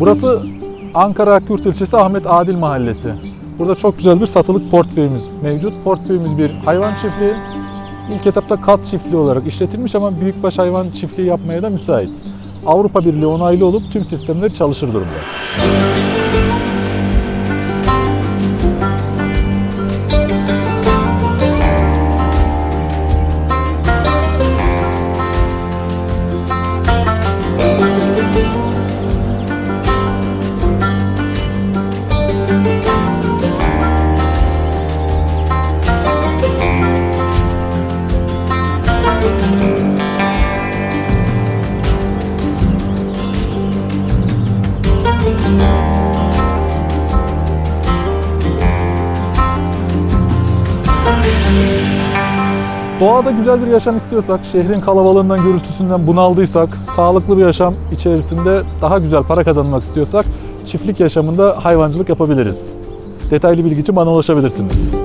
Burası Ankara Akkurt ilçesi Ahmet Adil Mahallesi. Burada çok güzel bir satılık portföyümüz mevcut. Portföyümüz bir hayvan çiftliği. İlk etapta kas çiftliği olarak işletilmiş ama büyükbaş hayvan çiftliği yapmaya da müsait. Avrupa Birliği onaylı olup tüm sistemleri çalışır durumda. Doğada güzel bir yaşam istiyorsak, şehrin kalabalığından, gürültüsünden bunaldıysak, sağlıklı bir yaşam içerisinde daha güzel para kazanmak istiyorsak çiftlik yaşamında hayvancılık yapabiliriz. Detaylı bilgi için bana ulaşabilirsiniz.